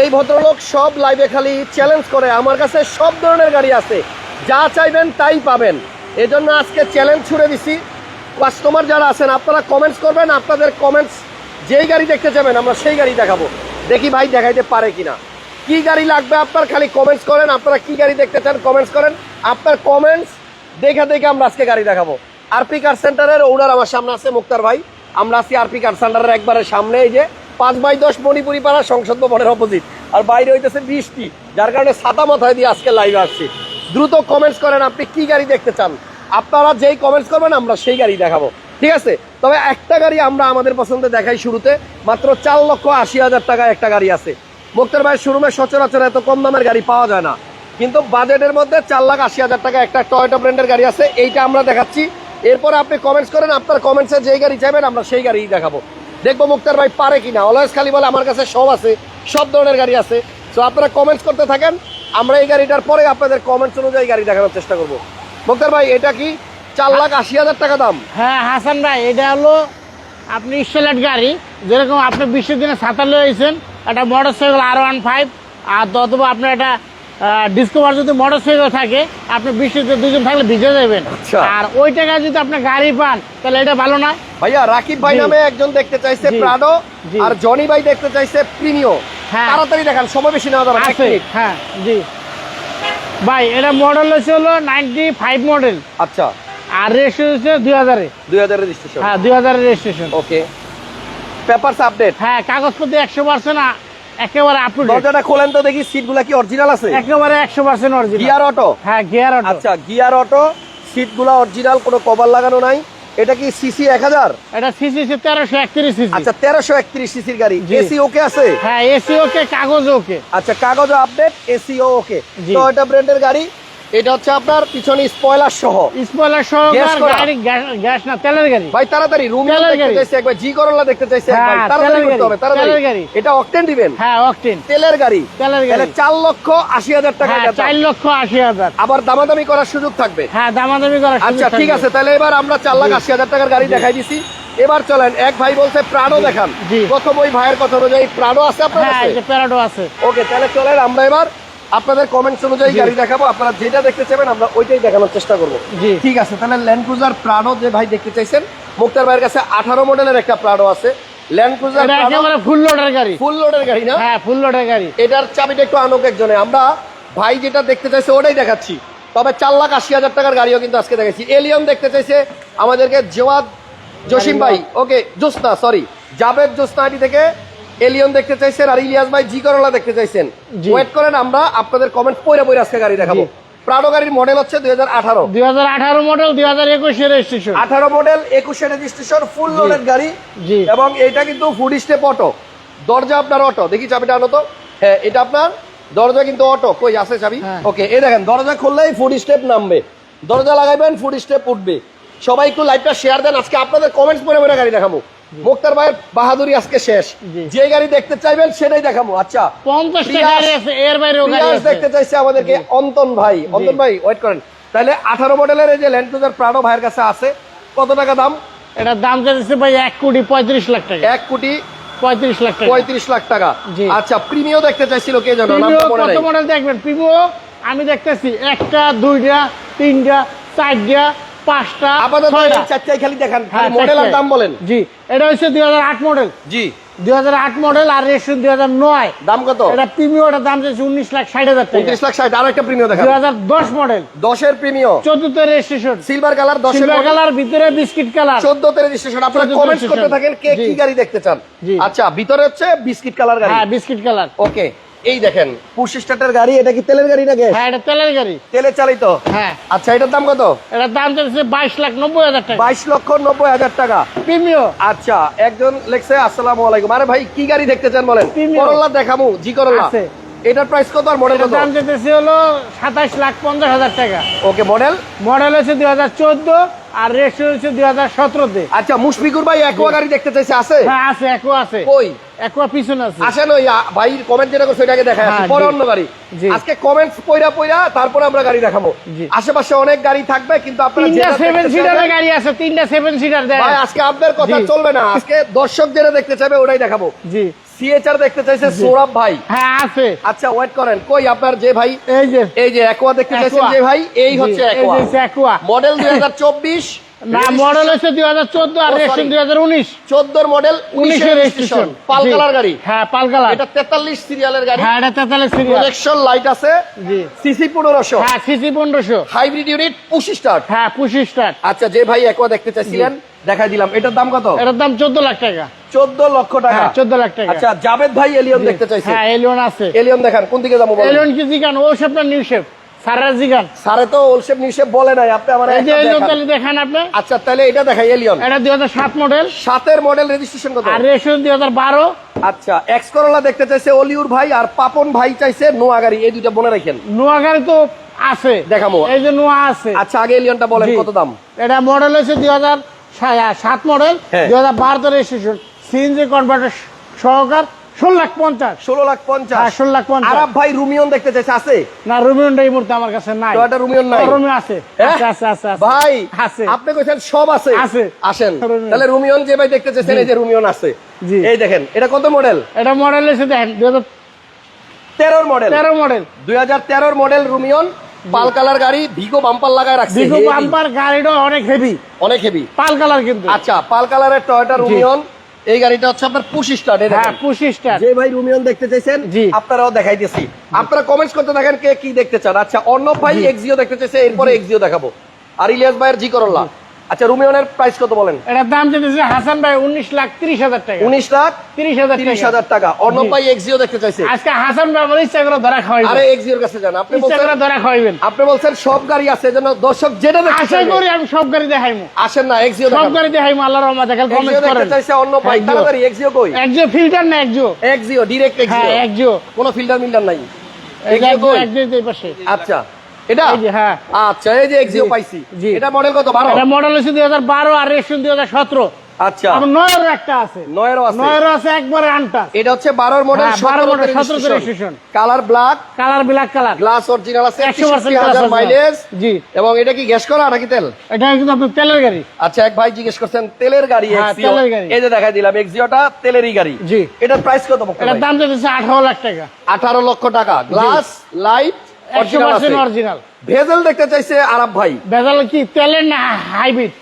এই ভদ্রলোক সব লাইভে খালি চ্যালেঞ্জ করে। আমার কাছে সব ধরনের গাড়ি আছে। যা চাইবেন তাই পাবেন। এজন্য আজকে চ্যালেঞ্জ ছুড়ে দিছি। কাস্টমার যারা আছেন, আপনারা কমেন্টস করবেন, আপনাদের কমেন্টস যেই গাড়ি দেখতে যাবেন, আমরা সেই গাড়ি দেখাবো। দেখি ভাই দেখাইতে পারে কিনা। কি গাড়ি লাগবে আপনার খালি কমেন্টস করেন, আপনারা কি গাড়ি দেখতে চান কমেন্টস করেন। আপনার কমেন্টস দেখে দেখে আমরা আজকে গাড়ি দেখাবো। আরপি কার সেন্টারের ওনার আমার সামনে আছে, মুক্তার ভাই। আমরা আছি আরপি কার সেন্টারের একবারে সামনে, এই যে পাঁচ বাই দশ মণিপুরি পাড়া সংসদ ভবনের অপোজিট আর বাইরে হইতেছে বৃষ্টি, যার কারণে ছাতা মাথায় দিয়ে আজকে লাইভে আসছি। দ্রুত কমেন্টস করেন আপনি কি গাড়ি দেখতে চান? আপনারা যেই কমেন্টস করবেন, আমরা সেই গাড়ি দেখাবো। ঠিক আছে? তবে একটা গাড়ি আমরা আমাদের পছন্দে দেখাই শুরুতে। মাত্র চার লক্ষ আশি হাজার টাকায় একটা গাড়ি আছে। মুক্তার ভাইয়ের শোরুমে সচরাচর এত কম দামের গাড়ি পাওয়া যায় না। কিন্তু বাজেটের মধ্যে চার লাখ আশি হাজার টাকা একটা টয়টা ব্র্যান্ডের গাড়ি আছে। এইটা আমরা দেখাচ্ছি। এরপরে আপনি কমেন্টস করেন, আপনার কমেন্টসে যেই গাড়ি চাইবেন, আমরা সেই গাড়িই দেখাবো। দেখব মুক্তার ভাই পারে কিনা। অলওয়েজ খালি বলে আমার কাছে সব আছে, সব ধরনের গাড়ি আছে। তো আপনারা কমেন্টস করতে থাকেন, আমরা এই গাড়িটার পরে আপনাদের কমেন্টস অনুযায়ী গাড়ি দেখানোর চেষ্টা করব। মুক্তার ভাই, এটা কি চার লাখ আশি হাজার টাকা দাম? হ্যাঁ হাসান ভাই, এটা হলো আপনি স্টেলেট গাড়ি, যেরকম আপনি বিশ্বের দিনে সাঁতার লয়েছেন একটা motor cycle R one five আর অথবা আপনার একটা ডিসকভার যদি মোটর সাইকেল থাকে আপনি বৃষ্টিতে দুজন থাকলে ভিজে যাবেন। আচ্ছা। আর ওই টাকায় যদি আপনি গাড়ি পান তাহলে এটা ভালো না। ভাইয়া রাকিব ভাই। নামে একজন দেখতে চাইছে। প্রাডো আর জনি ভাই দেখতে চাইছে প্রিমিও হ্যাঁ। তাড়াতাড়ি দেখান সময় বেশি নেওয়া যাবে হ্যাঁ জি। ভাই এটা মডেল হচ্ছে হলো নাইনটি ফাইভ মডেল আচ্ছা। আর রেজিস্ট্রেশন হচ্ছে দুই হাজারে। দুই হাজার রেজিস্ট্রেশন হ্যাঁ দুই হাজারের রেজিস্ট্রেশন ওকে পেপারস আপডেট হ্যাঁ কাগজপত্র একশো পার্সেন্ট একেবারে আপ টু ডেট দরজাটা খোলেন তো দেখি সিটগুলো কি অরিজিনাল আছে? একেবারে একশো পার্সেন্ট অরিজিনাল গিয়ার অটো হ্যাঁ গিয়ার অটো আচ্ছা গিয়ার অটো সিটগুলো অরিজিনাল কোনো কভার লাগানো নাই। এটা কি সিসি এক হাজার? এটা সিসি তেরোশো একত্রিশ সিসি আচ্ছা তেরোশো একত্রিশ সিসির গাড়ি। এসি ওকে আছে? হ্যাঁ এসি ওকে কাগজ ওকে আচ্ছা কাগজ আপডেট এসি ওকে। তো এটা ব্র্যান্ডের গাড়ি এটা হচ্ছে আপনার পিছনে স্পয়লার সহ। স্পয়লার করা? গাড়ি? গ্যাস- না তেলের গাড়ি। ভাই তাড়াতাড়ি রুম দেখতে চাইছে একবার জি করলা দেখতে চাইছে হ্যাঁ, একবার। তাড়াতাড়ি করতে হবে তাড়াতাড়ি। গাড়ি। এটা অকটেন দিবেন। হ্যাঁ অকটেন তেলের গাড়ি। তেলের তাহলে গাড়ি চার লক্ষ আশি হাজার টাকা হ্যাঁ এটা লক্ষ আশি হাজার। আবার দামাদামি করার সুযোগ থাকবে। হ্যাঁ দামাদামি করা আচ্ছা ঠিক আছে তাহলে এবার আমরা চার লাখ জি। আশি হাজার টাকার গাড়ি দেখাই দিছি। এবার চলেন এক ভাই বলছে প্রাণো দেখান। প্রথম ওই ভাইয়ের কথা অনুযায়ী প্রাণো আছে আপনার হ্যাঁ কাছে? প্যারাডো আছে। ওকে তাহলে চলেন আমরা এবার আপনাদের কমেন্টস অনুযায়ী গাড়ি দেখাবো আপনারা যেটা দেখতে চাইবেন আমরা ওইটাই দেখানোর চেষ্টা করব। জি। ঠিক আছে তাহলে ল্যান্ড ক্রুজার প্রাডো যে ভাই দেখতে চাইছেন মুক্তার ভাইয়ের কাছে আঠারো মডেলের একটা প্রাডো আছে। ল্যান্ড ক্রুজার এটা একেবারে ফুল লোডের গাড়ি। ফুল লোডের গাড়ি না? হ্যাঁ ফুল লোডের গাড়ি। এটার চাবিটা একটু আনুক একজনে। আমরা ভাই যেটা দেখতে চাইছে ওটাই দেখাচ্ছি। তবে চার লাখ আশি হাজার টাকার গাড়িও কিন্তু আজকে দেখাচ্ছি এলিয়ন দেখতে চাইছে আমাদেরকে জেওয়াদ জসিম ভাই। ওকে জোসনা সরি জাভেদ জোসনাটি থেকে এলিয়ন দেখতে চাইছেন আর ইলিয়াস ভাই জি করলা দেখতে চাইছেন। ওয়েট করেন আমরা আপনাদের কমেন্ট পয়রা পয়রা আজকে গাড়ি দেখাবো। প্রাডো গাড়ির মডেল হচ্ছে দুই হাজার আঠারো। দুই হাজার আঠারো মডেল দুই হাজার একুশে রেজিস্ট্রেশন আঠারো মডেল একুশে রেজিস্ট্রেশন ফুল লোডের গাড়ি। জি। এবং এটা কিন্তু ফুড স্টেপ অটো দরজা আপনার অটো দেখি চাবিটা আনো তো। হ্যাঁ এটা আপনার দরজা কিন্তু অটো কই আছে চাবি? হ্যাঁ। ওকে এই দেখেন দরজা খুললেই ফুড স্টেপ নামবে। দরজা লাগাইবেন ফুড স্টেপ উঠবে। সবাই একটু লাইভটা শেয়ার দেন আজকে আপনাদের কমেন্টস পরে পরে গাড়ি দেখাবো। মুক্তার ভাইয়ের বাহাদুরি আজকে শেষ। যে গাড়ি দেখতে চাইবেন সেটাই দেখাবো। আচ্ছা দেখতে চাইছে আমাদেরকে অন্তন ভাই। অন্তন ভাই ওয়েট করেন। তাহলে আঠারো মডেলের এই যে ল্যান্ড ক্রুজার প্রাডো ভাইয়ের কাছে আছে কত টাকা দাম? এটার দাম চাইছে ভাই এক কোটি পঁয়ত্রিশ লাখ টাকা। এক কোটি পঁয়ত্রিশ লাখ টাকা। পঁয়ত্রিশ লাখ টাকা। আচ্ছা প্রিমিও দেখতে চাইছিল কে জানো কত। মডেল দেখবেন? প্রিমিও আমি দেখতেছি একটা দুইটা তিনটা চারটা পাঁচটা আপাতত চারটাই খালি দেখান হ্যাঁ, মডেল আর দাম বলেন। জি এটা হচ্ছে দুই হাজার আট মডেল জি। দুই হাজার আট মডেল আর রেজিস্ট্রেশন দুই হাজার নয়। দাম কত? এটা প্রিমিওটার দাম চাইছে উনিশ লাখ ষাট হাজার টাকা। উনত্রিশ লাখ ষাট আরও একটা রেজিস্ট্রেশন সিলভার কালার দশের সিলভার কালার ভিতরে বিস্কিট কালার চোদ্দতে রেজিস্ট্রেশন আপনারা কমেন্টস করতে থাকেন কে। কি গাড়ি দেখতে চান। আচ্ছা ভিতরে হচ্ছে বিস্কিট কালার গাড়ি। হ্যাঁ বিস্কিট কালার ওকে এই দেখেন। পুশ স্টার্টের গাড়ি এটা কি তেলের গাড়ি না গ্যাস হ্যাঁ এটা তেলের গাড়ি। তেলে চালিত? হ্যাঁ। আচ্ছা এটার দাম কত? এটার দাম চাইছে বাইশ লাখ নব্বই হাজার টাকা। বাইশ লক্ষ নব্বই হাজার টাকা। প্রিমিও। আচ্ছা একজন লেখছে আসসালামু আলাইকুম। আরে ভাই কি গাড়ি দেখতে চান বলেন। করল্লা দেখামু জি করল্লা আছে। এটার প্রাইস কত আর মডেল কত? দাম চাইতেছে হলো সাতাশ লাখ পঞ্চাশ হাজার টাকা। ওকে মডেল মডেল হচ্ছে দুই হাজার চোদ্দ। আর রেজিস্ট্রেশন হচ্ছে দুই হাজার সতেরোতে। আচ্ছা মুশফিকুর ভাই একোয়া গাড়ি দেখতে চাইছে আছে? হ্যাঁ আছে একো আছে। কই? পিছনে আছে। আসেন ওই ভাই কমেন্ট যেটা করছে ওইটাকে হ্যাঁ, পরে অন্য গাড়ি। আজকে কমেন্টস পয়রা পয়রা তারপরে আমরা গাড়ি দেখাবো। আশেপাশে অনেক গাড়ি থাকবে কিন্তু আপনারা তিনটা সেভেন সিটারের গাড়ি আছে তিনটা সেভেন সিটার দেয় ভাই আজকে আপনার কথা চলবে না। আজকে দর্শক যেটা দেখতে চাইবে ওটাই দেখাবো। জি। সিএচআর দেখতে চাইছে সৌরভ ভাই। হ্যাঁ আছে। আচ্ছা ওয়েট করেন কই আপনার যে ভাই? এই যে। এই যে একুয়া দেখতে চাইছেন যে ভাই এই হচ্ছে এই একোয়া যে Aqua। মডেল দুই হাজার চব্বিশ না মডেল হচ্ছে দুই হাজার চোদ্দ আর রেজিস্ট্রেশন দুই হাজার উনিশ। চোদ্দোর মডেল উনিশের উনিশের রেজিস্ট্রেশন রেজিস্ট্রেশন পাল কালার গাড়ি। হ্যাঁ পাল কালার। এটা তেতাল্লিশ সিরিয়ালের গাড়ি। হ্যাঁ এটা তেতাল্লিশ সিরিয়াল প্রজেকশন লাইট আছে। জি। সিসি পনেরোশো। হ্যাঁ সিসি পনেরোশো। হাইব্রিড ইউনিট পুশ স্টার্ট হ্যাঁ আচ্ছা যে ভাই একোয়া দেখতে চাইছিলেন দেখাই দিলাম। এটার দাম কত? এটার দাম চোদ্দ লাখ টাকা। চোদ্দ লক্ষ টাকা। চোদ্দ লাখ টাকা। আচ্ছা জাভেদ ভাই এলিয়ন দেখতে চাইছে। হ্যাঁ এলিয়ন আছে। এলিয়ন দেখান কোন দিকে যাব এলিয়ন কি জিগান? ও শেপটা নিউ শেপ তো ওলশেপ নিশেপ বলে নাই আপনি আমার এই যে একটা এলিয়ন দেখান। তাহলে দেখান আপনি। আচ্ছা তাহলে এটা দেখাই এলিয়ন এটা দুই হাজার সাত মডেল সাতের মডেল রেজিস্ট্রেশন কত? আর আচ্ছা এক্স করোলা দেখতে চাইছে অলিউর ভাই আর পাপন ভাই চাইছে নোয়া গাড়ি এই দুইটা মনে রাখেন। নোয়া গাড়ি তো আছে। দেখাবো। এই যে নোয়া আছে। আচ্ছা আগে এলিয়নটা বলেন কত দাম? এটা মডেল হচ্ছে দুই হাজার সাত মডেল হ্যাঁ। দুই হাজার বারোতে রেজিস্ট্রেশন সিএনজি কনভার্টার সহকার ষোলো লাখ পঞ্চাশ। ষোলো লাখ হ্যাঁ পঞ্চাশ ষোলো লাখ পঞ্চাশ। আরব ভাই রুমিয়ন দেখতে চাইছে আছে? না রুমিয়নটা এই মুহূর্তে আমার কাছে নাই। টয়োটা রুমিয়ন নাই। রুমিও আছে? আছে আছে আছে আছে। ভাই আছে। আপনি কইছেন সব আছে। আছে। আসেন। তাহলে রুমিয়ন যে ভাই দেখতে চাইছেন এই যে রুমিয়ন আছে। জি। এই দেখেন এটা কত মডেল এটা মডেল দেখেন দুই হাজার তেরোর মডেল তেরো মডেল দুই হাজার তেরোর মডেল রুমিয়ন পাল কালার গাড়ি ভিগো বাম্পার লাগায় রাখছে। heavy, বাম্পার গাড়িটা অনেক হেভি অনেক হেভি পাল কালার কিন্তু। আচ্ছা পাল কালারের টয়োটা রুমিয়ন এই গাড়িটা হচ্ছে আপনার পুশ স্টার্ট হ্যাঁ স্টার যে ভাই রুমিয়ন দেখতে চাইছেন জি। আপনারাও দেখাইতেছি। আপনারা কমেন্টস করতে দেখেন কে কি দেখতে চান। আচ্ছা অর্ণব ভাই। এক্সিও দেখতে চাইছে এরপরে এক্সিও দেখাবো। আর ইলিয়াস ভাইয়ের জি করল্লা। আচ্ছা রুমিয়নের প্রাইস কত বলেন? এটার দাম যেতেছে হাসান ভাই উনিশ লাখ তিরিশ হাজার টাকা। উনিশ লাখ তিরিশ হাজার তিরিশ টাকা হাজার টাকা। অর্ণব ভাই এক্সিও দেখতে চাইছে। আজকে হাসান ভাই আমার ইচ্ছা করে ধরা আরে এক্সিওর কাছে যান। আপনি ইচ্ছা বলছেন করে ধরা খাওয়াইবেন। আপনি বলছেন সব গাড়ি আছে যেন দর্শক যেটা দেখতে আশা করি আমি সব গাড়ি দেখাইমু। আসেন না এক্সিও সব গাড়ি দেখাইমু আল্লাহর রহমতে এক্সিও কমেন্ট দেখতে চাইছে অর্ণব ভাই। তাড়াতাড়ি এক্সিও কই? একজিও ফিল্টার না একজিও এক্সিও ডিরেক্ট হ্যাঁ এক্সিও কোনো ফিল্টার মিল্টার নাই এক্সিও কই? একজিও এই পাশে। আচ্ছা। এটা? হ্যাঁ। আচ্ছা এই যে এক্সিও পাইছি। এটা মডেল কত? বারো? এটা মডেল হচ্ছে আর রেশন আচ্ছা। আমার নয়েরও একটা আছে। নয়েরও আছে। নয়েরও আছে একবারে আনটা এটা হচ্ছে বারোর মডেল হ্যাঁ, 12 17 registration। Colour black colour black colour glass original আছে একশো পার্সেন্ট হাজার মাইলেজ জি। এবং এটা কি গ্যাস করা নাকি তেল? এটা কিন্তু আপনার তেলের গাড়ি। আচ্ছা এক ভাই জিজ্ঞেস করছেন তেলের গাড়ি হ্যাঁ, তেলের গাড়ি। এই যে দেখাই দিলাম এক্সিওটা তেলেরই গাড়ি। জি। এটার প্রাইস কত এটার দাম যেতেছে আঠারো লাখ টাকা। আঠারো লক্ষ টাকা। গ্লাস লাইট অরিজিনাল ভেজেল দেখতে চাইছে আরব ভাই। ভেজাল কি তেলের না হাইব্রিড?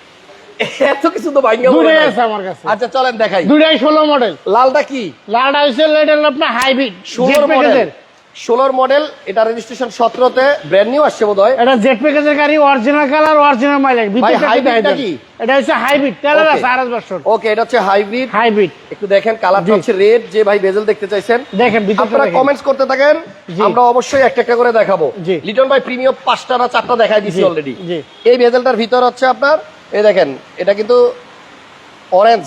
এত কিছু তো ভাঙ্গা বলে আছে আমার কাছে। আচ্ছা চলেন দেখাই। দুটাই ষোলো মডেল লালটা কি? লালটা হচ্ছে লেডেল আপনার হাইব্রিড ষোলোর মডেল ষোলোর মডেল এটা রেজিস্ট্রেশন সতেরোতে ব্র্যান্ড নিউ আসছে বোধ হয় এটা জেট প্যাকেজের গাড়ি অরিজিনাল কালার অরিজিনাল মাইলেজ? এটা হচ্ছে হাইব্রিড তেলের আছে আড়াই বছর। ওকে এটা হচ্ছে হাইব্রিড হাইব্রিড একটু দেখেন কালারটা জি। হচ্ছে রেড যে ভাই বেজেল দেখতে চাইছেন। দেখেন আপনারা কমেন্টস করতে থাকেন। আমরা অবশ্যই একটা একটা করে দেখাবো। লিটন ভাই প্রিমিয়াম পাঁচটা না চারটা দেখাই জি, অলরেডি এই বেজেলটার ভিতর হচ্ছে আপনার এই দেখেন এটা কিন্তু অরেঞ্জ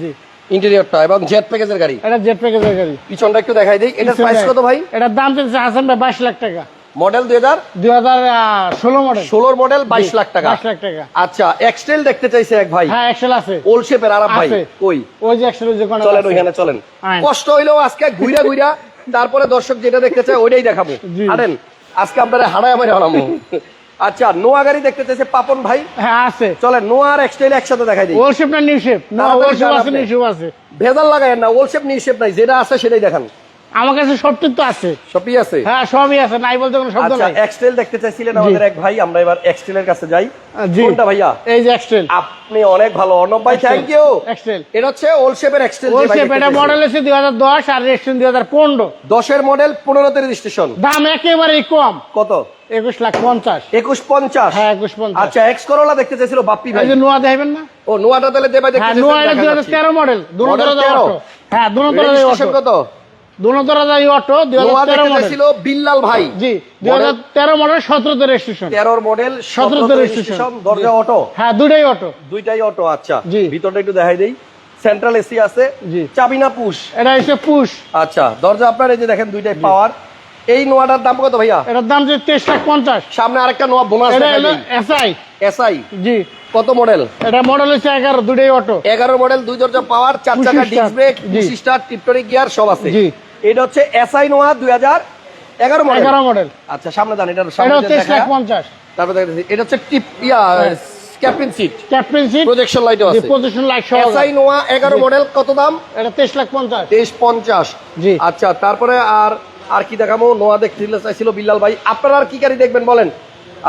জি। ইন্টেরিয়রটা এবং জেট প্যাকেজের গাড়ি। এটা জেট প্যাকেজের গাড়ি। পিছনটা একটু দেখাই দিই। এটার প্রাইস কত ভাই? এটার দাম চলছে হাসান ভাই বাইশ লাখ টাকা। মডেল দুই হাজার? দুই হাজার ষোলো মডেল ষোলোর মডেল বাইশ লাখ টাকা। বাইশ লাখ টাকা। আচ্ছা এক্সটেল দেখতে চাইছে এক ভাই। হ্যাঁ এক্সেল আছে। ওল শেপের আরাম ভাই। কই ওই। যে এক্সেল যে কোনো চলেন ওইখানে চলেন। কষ্ট হইলেও আজকে ঘুরা ঘুরা তারপরে দর্শক যেটা দেখতে চায় ওইটাই দেখাবো। জি। আরেন আজকে আপনারা হারায় আমার হারামো। আচ্ছা নোয়া গাড়ি দেখতে চাইছে পাপন ভাই। হ্যাঁ আছে। চলে নোয়া আর এক্সটাইল একসাথে দেখাই দিই। ওল শেপ না নিউ শেপ না ওলশেপ ওল শেপ আছে নিউ শেপ আছে। ভেজাল লাগায় না ওলশেপ নিউ শেপ নাই যেটা আছে সেটাই দেখান। আমার কাছে সবটি তো আছে। সবই আছে? হ্যাঁ সবই আছে নাই বলতে কোনো শব্দ আচ্ছা নাই। এক্সটেল দেখতে চাইছিলেন আমাদের এক ভাই আমরা এবার এক্সটেলের কাছে যাই। কোনটা ভাইয়া? এই যে এক্সেল আপনি অনেক ভালো অর্ণব ভাই থ্যাংক ইউ Excel। এটা হচ্ছে ওল শেপের এক্সটেল ওল শেপ এটা মডেল হাজার দশ আর রেস্টুরেন্ট দুই হাজার পনেরো। দশের মডেল পনেরোতে রেজিস্ট্রেশন দাম একেবারে কম। কত? একুশ লাখ পঞ্চাশ। একুশ পঞ্চাশ? হ্যাঁ একুশ পঞ্চাশ। আচ্ছা এক্স করোলা দেখতে চাইছিল বাপ্পি ভাই। এই যে নোয়া দেখবেন না? ও নোয়াটা তাহলে ভাই দেখতে হ্যাঁ নোয়া এটা দেখা দুই হাজার। তেরো মডেল দুনো Model দরজা 13 অটো। হ্যাঁ দুনো দরজা Registration অটো কত? দুনো দরজা অটো দুই নোয়া হাজার তেরো দেখতে মডেল চাইছিল বিল্লাল ভাই। জি দুই হাজার তেরো মডেল রেজিস্ট্রেশন মডেল 17 সতেরোতে registration। রেজিস্ট্রেশন দরজা অটো। হ্যাঁ দুটাই অটো। দুইটাই অটো আচ্ছা। ভিতরটা একটু দেখাই দেই। সেন্ট্রাল এসি আছে। চাবি না পুশ। এটা হচ্ছে পুশ। আচ্ছা দরজা আপনার এই যে দেখেন দুইটাই পাওয়ার এই নোয়াটার দাম কত ভাইয়া? এটার দাম যে তেইশ লাখ পঞ্চাশ। সামনে আরেকটা নোয়া বোনাস এসআই এসআই জি। কত মডেল এটা মডেল হচ্ছে এগারো দুটাই অটো। এগারো মডেল দুই দরজা পাওয়ার চার চাকা ডিস্ক ব্রেক। স্টার টিপটরি গিয়ার সব আছে। জি। এটা হচ্ছে এসআই নোয়া দুই হাজার এগারো মডেল এগারো মডেল আচ্ছা সামনে দান এটা পঞ্চাশ। তারপরে এটা হচ্ছে টিপ ইয়া captain seat captain seat projection লাইটও আছে। পজিশন লাইট সহ এসআই নোয়া এগারো জি। মডেল কত দাম? এটা তেইশ লাখ পঞ্চাশ। তেইশ পঞ্চাশ। জি। আচ্ছা তারপরে আর আর কি দেখাবো? নোয়া দেখতে চাইছিল বিল্লাল ভাই। আপনারা আর কি গাড়ি দেখবেন বলেন?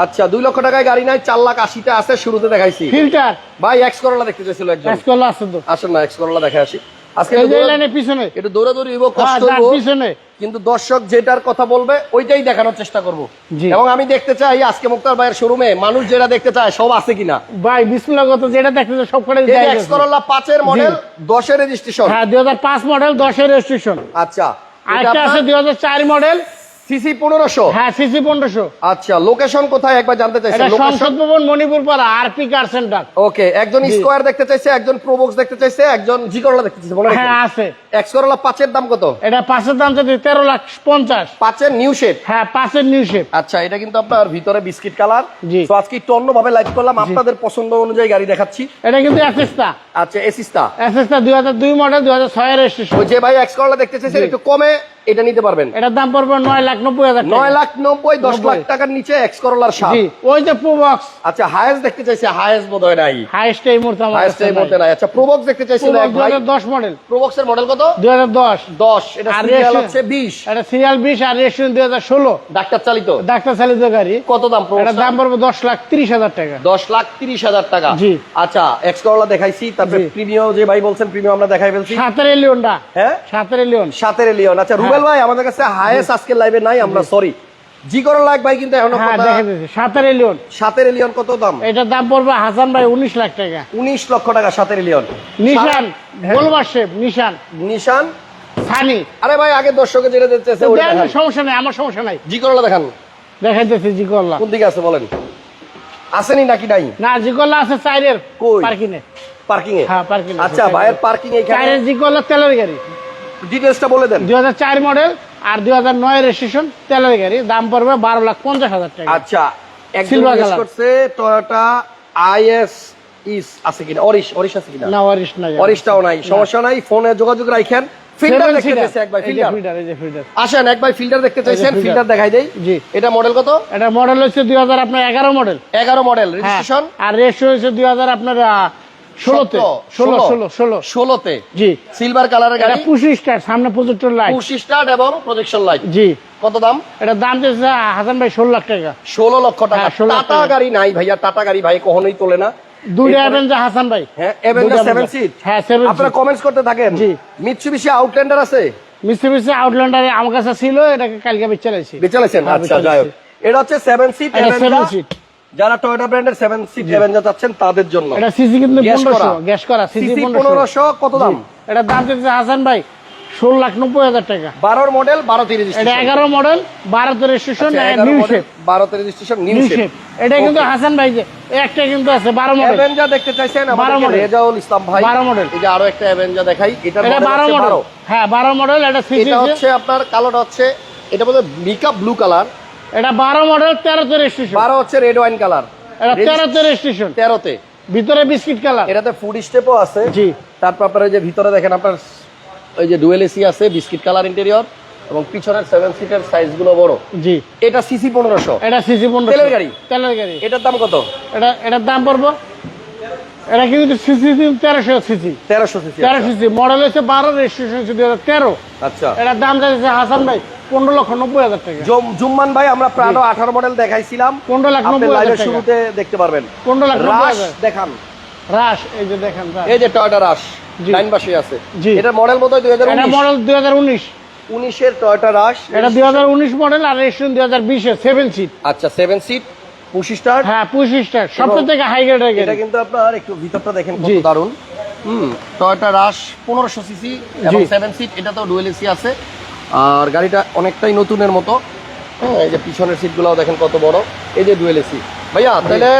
আচ্ছা দুই লক্ষ টাকায় গাড়ি নাই চার লাখ আশিটা আছে শুরুতে দেখাইছি। ফিল্টার। ভাই এক্স করলা দেখতে চাইছিল একজন। আসেন না এক্স করলা দেখে আসি। আজকে পিছনে। একটু দৌড়াদৌড়ি হইব হ্যাঁ, কষ্ট পিছনে। কিন্তু দর্শক যেটার কথা বলবে ওইটাই দেখানোর চেষ্টা করব। এবং আমি দেখতে চাই আজকে মুক্তার ভাইয়ের শোরুমে মানুষ যেটা দেখতে চায় সব আছে কিনা। ভাই বিসমুল্লাগত যেটা দেখতেছে সব করে এই এক্স করলা পাঁচের মডেল দশের রেজিস্ট্রেশন হ্যাঁ দুই হাজার পাঁচ মডেল দশের রেজিস্ট্রেশন আচ্ছা। আরেকটা আছে দুই হাজার চার মডেল সিসি পনেরোশো? হ্যাঁ সিসি পনেরোশো। আচ্ছা লোকেশন কোথায়? একবার জানতে সংসদ ভবন মণিপুর পাড়া আরপি কার সেন্টার। ওকে একজন স্কোয়ার দেখতে চাইছে একজন প্রোবক্স দেখতে চাইছে একজন জি করলা দেখতে চাইছে মনে হ্যাঁ আছে। এক্স করলা পাঁচের দাম কত? এটা পাঁচের দাম যদি তেরো লাখ পঞ্চাশ। পাঁচের নিউ শেড হ্যাঁ পাঁচের নিউ শেপ আচ্ছা এটা কিন্তু আপনার ভিতরে বিস্কিট কালার। জি। তো আজকে একটু অন্যভাবে লাইভ করলাম আপনাদের পছন্দ অনুযায়ী গাড়ি দেখাচ্ছি। এটা কিন্তু অ্যাসেসটা আচ্ছা এসিস্তা অ্যাসেসটা দুই হাজার দুই মডেল দুই হাজার রেজিস্ট্রেশন ওই যে ভাই এক্স করলা দেখতে চাইছেন জি। একটু কমে। এটা নিতে পারবেন। এটার দাম পড়বে নয় লাখ নব্বই হাজার নয় লাখ নব্বই দশ লাখ টাকার নিচে এক্স করলার জি ওই যে প্রোবক্স আচ্ছা হায়েস্ট দেখতে চাইছে হায়েস্ট বোধ হয় নাই। হাইস্ট এই মুহূর্তে হায়েস্ট এই মধ্যে নাই। আচ্ছা প্রোবক্স দেখতে চাইছিল দুই হাজার দশ মডেল প্রোবক্সের মডেল কত? দুই হাজার দশ। দশ এটা সিরিয়াল হচ্ছে বিশ। এটা সিরিয়াল বিশ আর রেজিস্ট্রেশন দুই হাজার ষোলো। ডাক্তার চালিত? ডাক্তার চালিত গাড়ি। কত দাম এটার প্রোবক্স দাম পড়বে দশ লাখ তিরিশ হাজার টাকা। দশ লাখ তিরিশ হাজার টাকা। জি। আচ্ছা এক্স করলা দেখাইছি তারপরে। প্রিমিয়াম যে ভাই বলছেন প্রিমিয়াম আমরা দেখাই ফেলছি। সাতের এলিয়নটা হ্যাঁ? সাতের এলিয়ন সাতের লিওন আচ্ছা রুবেল ভাই আমাদের কাছে আজকে লাইভে নাই আমরা সরি জি লাখ ভাই কিন্তু এখনও হ্যাঁ সাতের এলিয়ন সাতের লিওন কত দাম? এটার দাম পড়বে হাসান ভাই উনিশ লাখ টাকা। উনিশ লক্ষ টাকা সাতের লিওন নিশান গোলবার শেপ নিশান। নিশান? সানি। আরে ভাই আগে দর্শকে যেটা দেখান। সমস্যা নাই আমার সমস্যা নাই। জি করলা দেখান। দেখাইতেছি জি করলা। কোন দিকে আছে বলেন? আসেনি নাকি নাই? না জি করলা আছে চাইরের কই? পার্কিং এ হ্যাঁ পার্কিং আচ্ছা ভাইয়ের পার্কিং এখানে চাইরের জি করলা তেলের গাড়ি। ডিটেলসটা বলে দেন। দুই হাজার চার মডেল আর দুই হাজার নয় রেজিস্ট্রেশন তেলের গাড়ি। দাম পড়বে বারো লাখ পঞ্চাশ হাজার টাকা। আচ্ছা Silver জিজ্ঞেস করছে টয়োটা আইএস ইস আছে কিনা? অরিশ অরিশ আছে কিনা? না ওয়ারিশ না অরিশটাও নাই সমস্যা নাই। ফোনে যোগাযোগ রাখেন ফিল্টার দেখতে চাইছে এক ভাই ফিল্টার ফিল্টার এই যে ফিল্টার আসেন এক ভাই ফিল্টার দেখতে চাইছেন। ফিল্টার দেখাই দেই। জি। এটা মডেল কত? এটা মডেল হচ্ছে দুই হাজার আপনার এগারো মডেল এগারো মডেল রেজিস্ট্রেশন আর রেজিস্ট্রেশন হচ্ছে দুই হাজার আপনার আহ, ষোলোতে ষোলো ষোলো ষোলো ষোলোতে। জি। সিলভার কালারের গাড়ি। পুশি স্টার সামনে প্রজেক্টর লাইট পুশ স্টার্ট এবং প্রজেকশন লাইট জি। কত দাম? এটার দাম দিয়েছে হাসান ভাই ষোলো লাখ টাকা। ষোলো লক্ষ টাকা। হ্যাঁ, 16 লাখ টাটা গাড়ি নাই ভাইয়া টাটা গাড়ি ভাই কখনোই তোলে না। দুইটা অ্যাভেঞ্জার হাসান ভাই। হ্যাঁ এভেঞ্জার সেভেন সিট হ্যাঁ সেভেন আপনারা কমেন্টস করতে থাকেন। জি। মিৎসুবিশি আউটল্যান্ডার আছে? মিস্ত্রি মিস্ত্রি আউটল্যান্ডারে আমার কাছে ছিল এটাকে কালকে বেচে লাইছি আচ্ছা যাই হোক। এটা হচ্ছে সেভেন সিট সেভেন সিট যারা টয়োটা ব্র্যান্ডের সেভেন সিট এভেঞ্জার চাচ্ছেন তাদের জন্য। এটা সিসি কিন্তু গ্যাস করা। গ্যাস করা সিসি সিসি পনেরোশো। পনেরোশো কত দাম? এটার দাম দিচ্ছে হাসান ভাই ষোলো লাখ নব্বই হাজার টাকা। বারোর মডেল বারো তিরিশ এটা এগারো মডেল বারোতে রেজিস্ট্রেশন আচ্ছা, নিউ শেপ বারোতে রেজিস্ট্রেশন নিউ শেপ এটা কিন্তু হাসান ভাই যে একটা কিন্তু আছে বারো মডেল অ্যাভেঞ্জার দেখতে চাইছেন বারো আমাদের রেজাউল ইসলাম ভাই। 12 model। এই যে আরও একটা অ্যাভেঞ্জার দেখাই এটা মডেল বারো হচ্ছে মডেল হ্যাঁ বারো মডেল এটা সিসি এটা হচ্ছে আপনার কালোটা হচ্ছে এটা বোধ মিকা ব্লু কালার এটা বারো মডেল তেরোতে রেজিস্ট্রেশন বারো হচ্ছে রেড ওয়াইন কালার এটা তেরোতে রেজিস্ট্রেশন তেরোতে। ভিতরে বিস্কিট কালার এটাতে ফুড স্টেপও আছে। জি। তারপর আপনার যে ভিতরে দেখেন আপনার ওই যে ডুয়েল এসি আছে বিস্কিট কালার ইন্টেরিয়র এবং পিছনের সেভেন সিটের সাইজগুলো বড়। জি। এটা সিসি পনেরোশো। এটা সিসি পনেরো তেলের গাড়ি? তেলের গাড়ি। এটার দাম কত? এটা এটার দাম পড়ব? এটা কিন্তু সিসি তেরোশো সিসি। তেরোশো সিসি তেরো সিসি মডেল হচ্ছে বারো রেজিস্ট্রেশন হচ্ছে দুই হাজার তেরো। আচ্ছা। এটার দাম যাচ্ছে হাসান ভাই পনেরো লক্ষ নব্বই হাজার টাকা। জুম্মান ভাই আমরা প্রাণো আঠারো মডেল দেখাইছিলাম। পনেরো লাখ নব্বই হাজার শুরুতে দেখতে পারবেন। পনেরো লাখ নব্বই হাজার। দেখান। রাশ এই যে দেখেন এই যে টয়টা রাশ লাইন বাসে আছে। জি। এটার মডেল বোধ হয় দুই হাজার এটা মডেল দুই হাজার উনিশ। উনিশের টয়টা রাশ এটা দুই হাজার উনিশ মডেল আর রেজিস্ট্রেশন দুই হাজার বিশের সেভেন সিট আচ্ছা সেভেন সিট পুশি স্টার হ্যাঁ পঁচিশ স্টার সবচেয়ে থেকে হাই গ্রেডের এটা কিন্তু আপনার একটু ভিতরটা দেখেন কত হুম টয়োটা রাশ পনেরোশো সিসি এবং। সেভেন সিট এটা তো ডুয়েল এসি আছে। আর গাড়িটা অনেকটাই নতুনের মতো। হ্যাঁ এই যে পিছনের সিটগুলোও দেখেন কত বড়। এই যে ডুয়েল এসি ভাইয়া তাহলে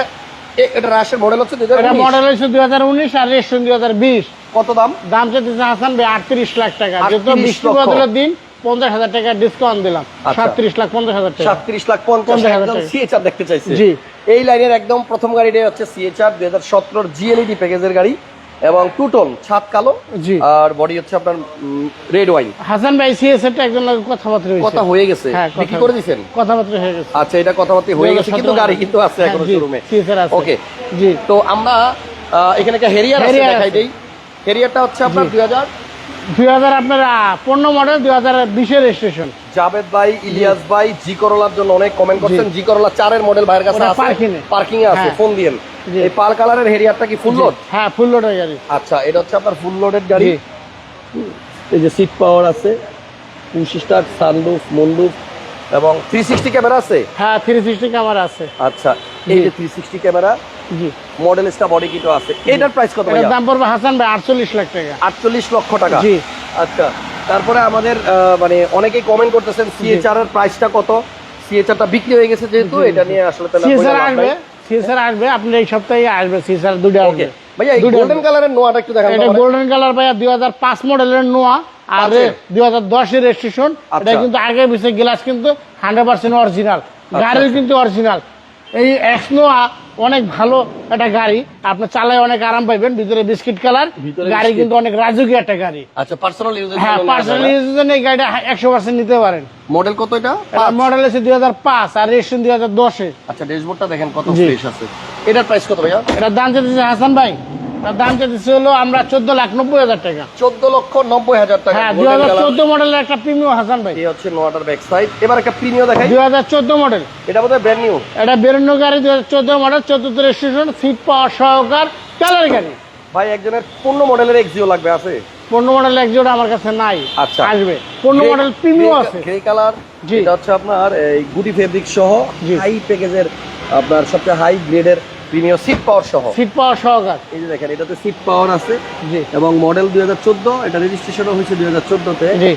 এটা রাশের মডেল হচ্ছে এটা মডেল হচ্ছে দুই হাজার উনিশ আর রেজিস্ট্রেশন দুই হাজার বিশ। কত দাম? দাম চাইতেছে হাসান ভাই আটত্রিশ লাখ টাকা। যেহেতু 38 বদলের দিন পঞ্চাশ হাজার টাকা ডিসকাউন্ট দিলাম। আচ্ছা। সাতত্রিশ লাখ পঞ্চাশ হাজার টাকা। সাতত্রিশ লাখ পঞ্চাশ 50,000 একদম টাকা। সিএচআর দেখতে চাইছে। জি। এই লাইনের একদম প্রথম গাড়িটাই হচ্ছে সিএচআর দুই হাজার সতেরোর জিএলইডি প্যাকেজের গাড়ি এবং টু টোন ছাদ কালো জি। আর বডি হচ্ছে আপনার রেড ওয়াইন হাসান ভাই সিএসএর টা একজন লোকের কথাবার্তা হয়েছে। কথা হয়ে গেছে। হ্যাঁ বিক্রি করে দিছেন কথাবার্তা হয়ে গেছে। আচ্ছা এটা কথাবার্তা হয়ে গেছে কিন্তু গাড়ি কিন্তু আছে এখনও শোরুমে আছে। ওকে জি। তো আমরা এখানে একটা হেরিয়ার আছে দেখাই দেই। হেরিয়ারটা হচ্ছে আপনার জি। দুই হাজার আপনার পনেরো মডেল দুই হাজার বিশের রেজিস্ট্রেশন ভাই ইলিয়াস ভাই জি করলার জন্য অনেক কমেন্ট করছেন। জি করলা চারের মডেল ভাইয়ের কাছে আছে। পার্কিং এ। আছে হ্যাঁ। ফোন দিয়েন। এই পাল কালারের হেরিয়ারটা কি ফুল লোড হ্যাঁ ফুল লোড হয়ে গাড়ি। আচ্ছা এটা হচ্ছে আপনার ফুল লোডের গাড়ি। এই যে সিট পাওয়ার আছে পুশ স্টার্ট সানরুফ মুন্ডুফ এবং থ্রি সিক্সটি ক্যামেরা আছে? হ্যাঁ থ্রি সিক্সটি ক্যামেরা আছে। আচ্ছা এই যে থ্রি সিক্সটি ক্যামেরা জি। মডেলিস্টা বডি কিটো আছে। এটার প্রাইস কত ভাইয়া? দাম পড়বে হাসান ভাই আটচল্লিশ লাখ টাকা। আটচল্লিশ লক্ষ টাকা? জি। আচ্ছা। তারপরে আমাদের মানে অনেকেই কমেন্ট করতেছেন সিএচআর এর প্রাইসটা কত? সিএচআরটা বিক্রি হয়ে গেছে যেহেতু এটা নিয়ে আসলে তাহলে লাভ আসবে। সিএসআর আসবে আপনি এই সপ্তাহে আসবে সিএসআর দুটো আসবে। ভাইয়া গোল্ডেন কালারের নোয়াটা একটু দেখান এটা গোল্ডেন কালার ভাইয়া দুই হাজার পাঁচ মডেলের নোয়া আর পাঁচের? দুই হাজার দশের রেজিস্ট্রেশন এটা আচ্ছা। কিন্তু আগে পিছিয়ে গ্লাস কিন্তু হান্ড্রেড পার্সেন্ট অরিজিনাল আচ্ছা, গাড়ির কিন্তু অরিজিনাল এই এক্সনোয়া অনেক ভালো একটা গাড়ি। আপনি চালায় অনেক আরাম পাইবেন ভিতরে বিস্কিট কালার গাড়ি কিন্তু অনেক রাজকীয় একটা গাড়ি। আচ্ছা পার্সোনাল ইউজ হ্যাঁ পার্সোনাল ইউজের জন্য এই গাড়িটা একশো পার্সেন্ট নিতে পারেন। মডেল কত এটা? মডেল আছে দুই হাজার পাঁচ আর রেজিস্ট্রেশন দুই হাজার দশে। আচ্ছা ড্যাশবোর্ডটা দেখেন কত। ফ্রেশ আছে। এটার প্রাইস কত ভাইয়া? এটার দাম চাইতেছে হাসান ভাই এটার দাম চাইতেছে হলো আমরা চোদ্দ লাখ নব্বই হাজার টাকা। চোদ্দ লক্ষ নব্বই হাজার টাকা। হ্যাঁ দুই হাজার চোদ্দ মডেলের একটা হাসান ভাই। এই হচ্ছে নোয়াটার ব্যাক সাইড এবার একটা প্রিমিয় দেখাই। দুই হাজার চোদ্দ মডেল। এটা বোধহয় ব্র্যান্ড নিউ এটা বেরোনো গাড়ি দুই হাজার চোদ্দ মডেল চোদ্দ রেজিস্ট্রেশন সিট পাওয়ার সহকার কালার গাড়ি। ভাই একজনের মডেলের এক্সিও লাগবে আছে? পনেরো মডেল আমার কাছে নাই। আচ্ছা। আসবে। পনেরো মডেল প্রিমিয়াম আছে। গ্রে কালার এটা হচ্ছে আপনার এই গুটি ফেব্রিক সহ। হাই প্যাকেজের আপনার সবচেয়ে হাই গ্রেডের প্রিমিয়াম সিট পাওয়ার সহ। সিট পাওয়ার সহকার এই যে দেখেন এটাতে সিট পাওয়ার আছে জি। এবং মডেল দুই হাজার চোদ্দ এটা রেজিস্ট্রেশনও হয়েছে দুই হাজার চোদ্দতে জি।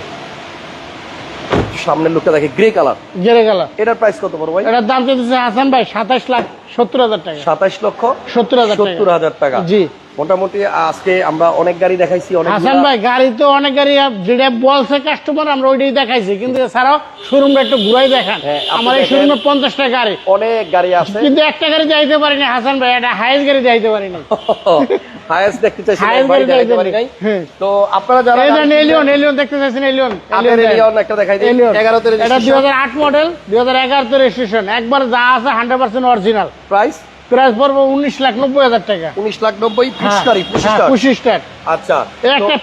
সামনের লোকটা দেখে গ্রে কালার গ্রে কালার এটার প্রাইস কত বড় ভাই? এটার দাম চাইতেছে হাসান ভাই সাতাশ লাখ সত্তর হাজার টাকা। সাতাইশ লক্ষ সত্তর হাজার সত্তর টাকা হাজার টাকা। জি। মোটামুটি আজকে আমরা অনেক গাড়ি দেখাইছি অনেক হাসান ভাই গাড়ি তো অনেক গাড়ি যেটা বলছে কাস্টমার আমরা ওইটাই দেখাইছি। কিন্তু এছাড়াও শোরুমটা একটু ঘুরাই দেখান। হ্যাঁ, আমার এই শোরুমে পঞ্চাশটা গাড়ি। অনেক গাড়ি আছে। কিন্তু একটা গাড়ি যাইতে পারিনি হাসান ভাই এটা হাইস্ট গাড়ি যাইতে পারিনি। হায়েস্ট দেখতে চাইছি ভাই যাইতে পারি নাই। তো আপনারা যারা এই এলিয়ন এলিয়ন দেখতে চাইছেন এলিয়ন আপনার এলিয়ন একটা দেখাই দিন 11 তে এটা দুই রেজিস্ট্রেশন হাজার আট মডেল দুই হাজার এগারোতে রেজিস্ট্রেশন একবার যা আছে hundred percent original price price পড়ব উনিশ লাখ নব্বই হাজার টাকা। 19 লাখ 90 হ্যাঁ, পুষ্কারি হ্যাঁ, পঁচিশ টাকা আচ্ছা একটা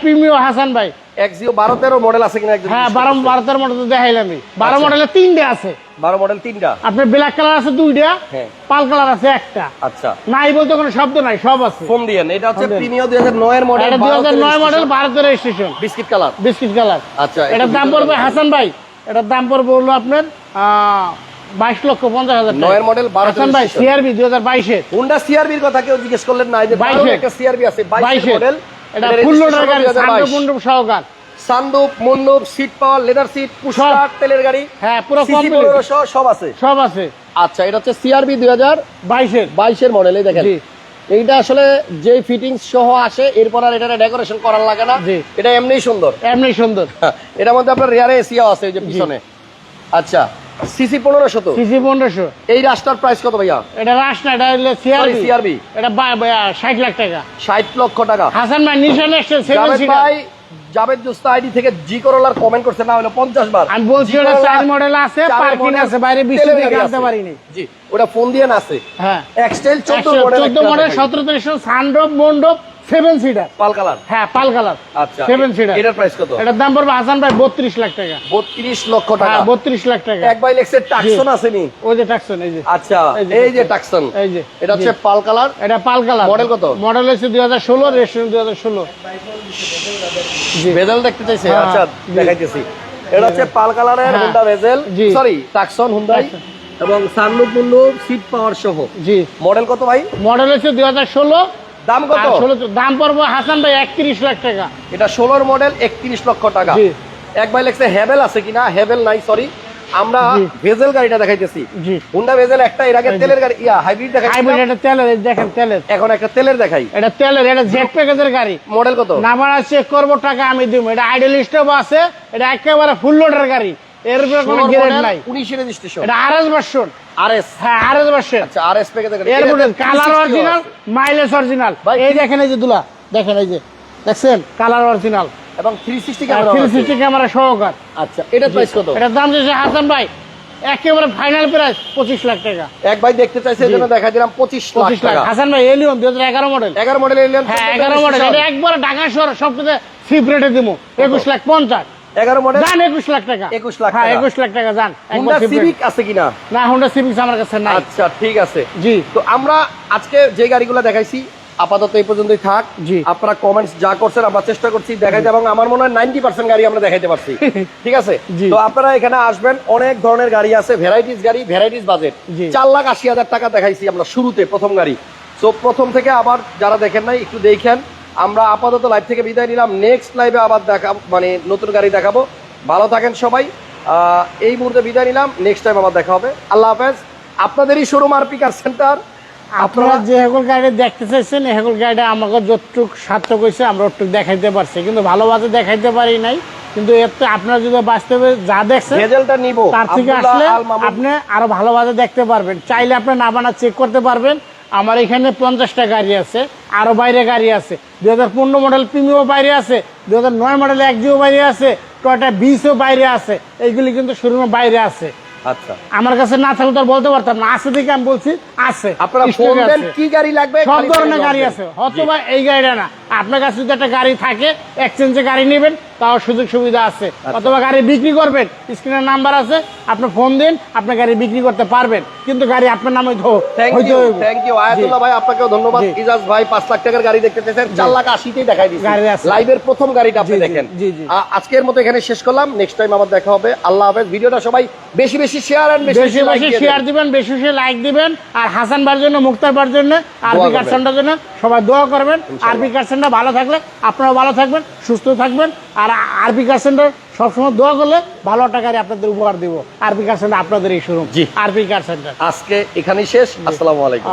হাসান ভাই। এক্সিও 12 13 মডেল আছে কিনা হ্যাঁ বারো বারোটার মডেল তো বারো আচ্ছা। মডেলে তিনটে আছে। 12 মডেল তিনটা। আপনার ব্ল্যাক কালার আছে দুইটা হ্যাঁ। পাল কালার আছে একটা। আচ্ছা। নাই বলতে কোনো শব্দ নাই সব আছে। ফোন দিয়েন এটা হচ্ছে। প্রিমিয়াম 2009 এর মডেল দুই হাজার নয় মডেল ভারতের registration biscuit colour biscuit colour আচ্ছা এটার দাম পড়বে হাসান ভাই এটার দাম পড়বে হলো আপনার বাইশ লক্ষ পঞ্চাশ হাজার নয়ের মডেল হাসান ভাই সিআরবি দুই হাজার বাইশের। হুন্ডা সিআরবির কথা কেউ জিজ্ঞেস করলেন না যে 22 একটা সিআরবি আছে 22 মডেল এটা ফুল লোডার গাড়ি সানরূপ সহকার। সানরূপ মন্ডপ সিট পাওয়ার লেদার সিট পুষ্কার তেলের গাড়ি। হ্যাঁ পুরো কমপ্লিট সব আছে। সব আছে। আচ্ছা এটা হচ্ছে সিআরবি দুই হাজার বাইশের। বাইশের মডেল এই দেখেন। এইটা আসলে যে ফিটিংস সহ আসে এরপর আর এটা ডেকোরেশন করার লাগে না। এটা এমনি সুন্দর। এমনি সুন্দর। এটার মধ্যে আপনার রেয়ারে এসিয়াও আছে যে পিছনে। আচ্ছা সিসি পনেরোশো তো? সিসি পনেরোশো। এই রাস্তার প্রাইস কত ভাইয়া? এটা রাস না এটা হলো সিআরবি সিআরবি এটা ষাট লাখ টাকা। ষাট লক্ষ টাকা। হাসান ভাই নিশান ভাই জুস্তা আইডি থেকে জি করোলার কমেন্ট করছে না হলো পঞ্চাশ বার। আমি বলছি ওটা চার মডেল আছে পার্কিং আছে বাইরে বৃষ্টি তেলের থেকে আনতে আছে। পারিনি। জি ওটা ফোন দিয়ে না আছে। হ্যাঁ। এক্সটেল চোদ্দ মডেল চোদ্দ মডেল সতেরো তেইশশো সানড্রপ মন্ডপ সেভেন সিটার পাল কালার? হ্যাঁ পাল কালার। আচ্ছা সেভেন সিটার এটার প্রাইস কত? এটার দাম পড়বে হাসান ভাই বত্রিশ লাখ টাকা। বত্রিশ লক্ষ টাকা। হ্যাঁ বত্রিশ লাখ টাকা। এক বাই লেক্সের টাকসন আসেনি। ওই যে টাকসন এই যে। আচ্ছা এই যে টাকসন এই যে। এটা হচ্ছে পাল কালার। এটা পাল কালার। Model কত? মডেল হচ্ছে দুই হাজার ষোলো দুই হাজার ষোলো। দেখতে চাইছে হ্যাঁ, আচ্ছা দেখাইতেছি। এটা হচ্ছে পাল কালারের Honda Vezel sorry Tucson Hyundai এবং মুন্ডুপ সিট পাওয়ার সহ। জি। মডেল কত ভাই? মডেল হচ্ছে দুই হাজার ষোলো দাম কত? দাম পড়ব হাসান ভাই একত্রিশ লাখ টাকা। এটা ষোলোর মডেল একত্রিশ লক্ষ টাকা। জি। এক বাই লেক্সে হেভেল আছে কিনা? হেভেল নাই সরি আমরা ভেজেল গাড়িটা দেখাইতেছি। জি। হুন্ডা ভেজেল একটা এর আগে তেলের গাড়ি ইয়া হাইব্রিড দেখাই হাইব্রিড এটা তেলের দেখেন তেলের। এখন একটা তেলের দেখাই। এটা তেলের এটা জেট প্যাকেজের গাড়ি। মডেল কত? নাম্বার চেক করব টাকা আমি দিব। এটা আইডল স্টপ আছে এটা একেবারে ফুল লোডের গাড়ি। এর কোনো গ্যারেন্টি নাই। উনিশে রেজিস্ট্রেশন এটা আর ভার্সন আর হ্যাঁ আর ভার্সন আচ্ছা আর এস এর এটাতে কালার অরিজিনাল মাইলেজ অরিজিনাল এই দেখেন এই যে দুলা দেখেন এই যে দেখছেন? কালার অরিজিনাল এবং three sixty three camera sixty camera সহকার। আচ্ছা এটার প্রাইস কত? এটার দাম চাইছে হাসান ভাই একেবারে ফাইনাল প্রাইস পঁচিশ লাখ টাকা। এক ভাই দেখতে চাইছে এই জন্য দেখা দিলাম পঁচিশ লাখ টাকা। হাসান ভাই এলিয়ন দুই হাজার এগারো মডেল এগারো মডেল এলিয়ন হ্যাঁ এগারো মডেল এটা একবারে ঢাকা শহর সব কিছু সিপ রেটে দিব একুশ লাখ পঞ্চাশ। এগারো মডেল যান একুশ লাখ টাকা। 21 লাখ হ্যাঁ টাকা। একুশ লাখ টাকা একবার হুন্ডা। সিভিক আছে কিনা? না হুন্ডা সিভিক্স আমার কাছে নাই। আচ্ছা ঠিক আছে। জি। তো আমরা আজকে যে গাড়িগুলো দেখাইছি আপাতত এই পর্যন্তই থাক। আপনারা কমেন্টস যা করছেন আমরা চেষ্টা করছি দেখাইতে এবং আমার মনে হয় নাইনটি পার্সেন্ট গাড়ি আমরা দেখাইতে পারছি। ঠিক আছে? তো আপনারা এখানে আসবেন অনেক ধরনের গাড়ি আছে ভ্যারাইটিস গাড়ি ভ্যারাইটিস বাজেট। চার লাখ আশি হাজার টাকা দেখাইছি আমরা শুরুতে প্রথম গাড়ি। তো প্রথম থেকে আবার যারা দেখেন নাই একটু দেখেন। আমরা আপাতত লাইভ থেকে বিদায় নিলাম। নেক্সট লাইভে আবার দেখা মানে নতুন গাড়ি দেখাবো। ভালো থাকেন সবাই। এই মুহূর্তে বিদায় নিলাম। নেক্সট টাইম আবার দেখা হবে। আল্লাহ হাফেজ। আপনাদেরই শোরুম আর পিকার সেন্টার আপনারা যে হেকল গাড়ি দেখতে চাইছেন হেকল গাড়িটা আমাকে যতটুক সার্থক হয়েছে আমরা ওটুক দেখাইতে পারছি। কিন্তু ভালোভাবে দেখাইতে পারি নাই। কিন্তু এতে আপনারা যদি বাস্তবে যা দেখছেন ভেজেলটা নিব। তার থেকে আসলে আপনি আরও ভালোভাবে দেখতে পারবেন। চাইলে আপনি নামানা চেক করতে পারবেন। আমার এখানে পঞ্চাশটা গাড়ি আছে আরও বাইরে গাড়ি আছে। দু হাজার পনেরো মডেল প্রিমিও বাইরে আছে দু হাজার নয় মডেল একজিও বাইরে আছে টয়টা বিশও বাইরে আছে এইগুলি কিন্তু শোরুমের বাইরে আছে। আচ্ছা। আমার কাছে না থাকলে তো বলতে পারতাম না আছে দেখে আমি বলছি আছে আপনারা ফোন দেন কি গাড়ি লাগবে সব ধরনের গাড়ি। আছে অথবা এই গাড়িটা না আপনার কাছে যদি একটা গাড়ি থাকে এক্সচেঞ্জে গাড়ি নেবেন তাও সুযোগ সুবিধা আছে। আচ্ছা। অথবা গাড়ি বিক্রি করবেন স্ক্রিনের নাম্বার আছে আপনি ফোন দিন আপনি গাড়ি বিক্রি করতে পারবেন। কিন্তু গাড়ি আপনার নামে thank you thank you Ayatullah ভাই আপনাকেও ধন্যবাদ। ইজাজ ভাই পাঁচ লাখ টাকার গাড়ি দেখতে চাইছেন চার লাখ আশিতেই দেখাই দিচ্ছি। লাইভের প্রথম গাড়িটা আপনি দেখেন। আজকের মতো এখানে শেষ করলাম। নেক্সট টাইম আবার দেখা হবে। আল্লাহ হাফেজ। ভিডিওটা সবাই বেশি বেশি শেয়ার এন্ড বেশি বেশি শেয়ার দিবেন বেশি বেশি লাইক দিবেন আর হাসান বার জন্য মুক্তার বার জন্য আরবি। কারসেন্টার জন্য সবাই দোয়া করবেন। আরবি কারসেন্টার ভালো থাকলে আপনারাও ভালো থাকবেন সুস্থ থাকবেন। আর আরবি কারসেন্টার সবসময় দোয়া করলে ভালো টাকারই আপনাদের উপহার দিব। আরবি কারসেন্টার আপনাদের এই শোরুম। আরবি কারসেন্টার আজকে এখানেই শেষ। আসসালামু আলাইকুম।